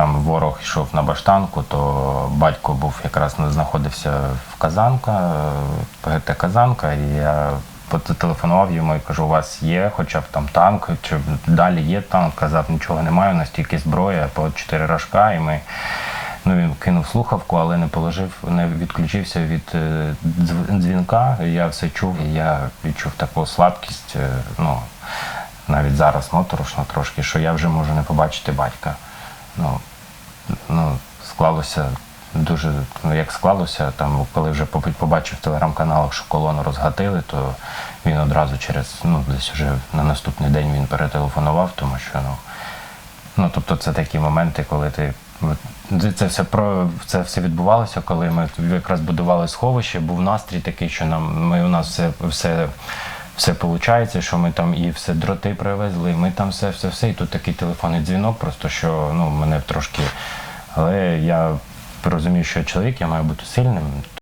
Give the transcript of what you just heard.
Там ворог йшов на баштанку, то батько був якраз знаходився в Казанка, е, ПГТ Казанка, і я зателефонував йому і кажу, у вас є хоча б там танк, чи далі є танк. Казав, нічого немає, у нас тільки зброя, по чотири рожка, і ми. Ну, він кинув слухавку, але не положив, не відключився від е, дзвінка. Я все чув, і я відчув таку слабкість. е, Ну, навіть зараз моторошно трошки, що я вже можу не побачити батька. Ну, ну, склалося дуже, ну як склалося, там, коли вже побачив в телеграм-каналах, що колону розгатили, то він одразу через, ну, десь вже на наступний день він перетелефонував, тому що ну, Ну, тобто це такі моменти, коли ти. це- Це все про це все відбувалося, коли ми якраз будували сховище, був настрій такий, що нам ми у нас все, все, все виходить, що ми там і все дроти привезли, ми там все, все, все. І тут такий телефонний дзвінок, просто що ну, мене трошки. Але я розумію, що я чоловік, я маю бути сильним.